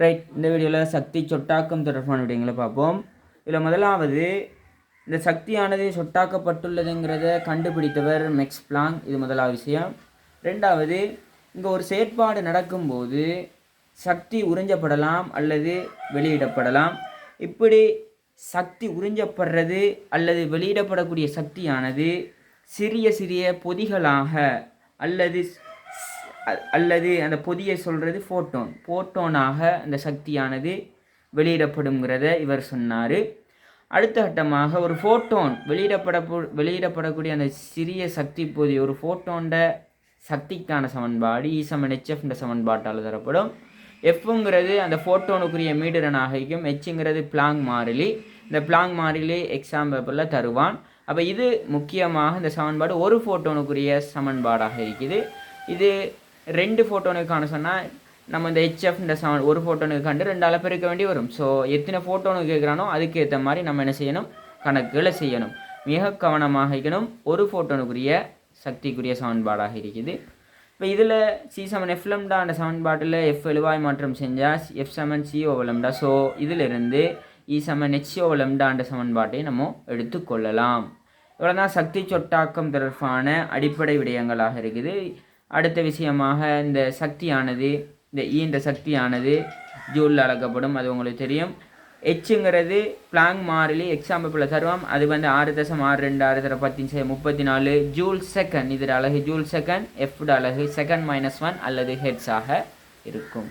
Right இந்த வீடியோவில் சக்தி சொட்டாக்கம் தொடர்பான விடயங்களை பார்ப்போம். இதில் முதலாவது இந்த சக்தியானது சொட்டாக்கப்பட்டுள்ளதுங்கிறத கண்டுபிடித்தவர் மெக்ஸ் பிளாங் இது முதலாவது விஷயம். ரெண்டாவது இங்கே ஒரு செயற்பாடு நடக்கும்போது சக்தி உறிஞ்சப்படலாம் அல்லது வெளியிடப்படலாம். இப்படி சக்தி உறிஞ்சப்படுறது அல்லது வெளியிடப்படக்கூடிய சக்தியானது சிறிய சிறிய பொதிகளாக அல்லது அல்லது அந்த பொதியை சொல்கிறது ஃபோட்டோன். ஃபோட்டோனாக அந்த சக்தியானது வெளியிடப்படுங்கிறத இவர் சொன்னார். அடுத்த கட்டமாக ஒரு ஃபோட்டோன் வெளியிடப்பட வெளியிடப்படக்கூடிய அந்த சிறிய சக்தி பொதி ஒரு ஃபோட்டோண்ட சக்திக்கான சமன்பாடு E சமன் ஹெச்எஃப்ன்ற சமன்பாட்டால் தரப்படும். எஃப்ங்கிறது அந்த ஃபோட்டோனுக்குரிய மீடுரனாக இருக்கும். ஹெச்ங்கிறது பிளாங் மாறிலி. இந்த பிளாங் மாறிலி எக்ஸாம் பேப்பரில் தருவான். அப்போ இது முக்கியமாக இந்த சமன்பாடு ஒரு ஃபோட்டோனுக்குரிய சமன்பாடாக இருக்குது. இது ரெண்டு ஃபோட்டோனுக்கான சொன்னால் நம்ம இந்த ஹெச்எஃப்ன்ற சமன் ஒரு ஃபோட்டோனுக்கு கண்டு ரெண்டால் பெருக்க வேண்டி வரும். ஸோ எத்தனை ஃபோட்டோனு கேட்குறானோ அதுக்கேற்ற மாதிரி நம்ம என்ன செய்யணும்? கணக்குகளை செய்யணும். மிக கவனமாக இருக்கணும். ஒரு ஃபோட்டோனுக்குரிய சக்திக்குரிய சமன்பாடாக இருக்குது. இப்போ இதில் சி செவன் எஃப் லம்டா அந்த சமன்பாட்டில் எஃப் எழுவாய் மாற்றம் செஞ்சால் எஃப் செவன் சி ஓவலம்டா ஸோ இதிலிருந்து இ செவன் ஹெச் ஓவலம்டா என்ற சமன்பாட்டை நம்ம எடுத்துக்கொள்ளலாம் இவ்வளோ தான் சக்தி சொட்டாக்கம் தொடர்பான அடிப்படை விடயங்களாக இருக்குது. அடுத்த விஷயமாக இந்த சக்தியானது இந்த e ஈன்ற சக்தியானது ஜூலில் அளக்கப்படும் அது உங்களுக்கு தெரியும். எச்சுங்கிறது பிளாங் மாறிலி எக்ஸாம்பிள் தருவோம் அது வந்து ஆறு தசம் ஆறு ரெண்டு ஆறு தர பத்து முப்பத்தி நாலு ஜூல் செகண்ட் இதில் அழகு ஜூல் செகண்ட் எஃப்ட அழகு செகண்ட் மைனஸ் ஒன் அல்லது ஹெட்ஸாக இருக்கும்.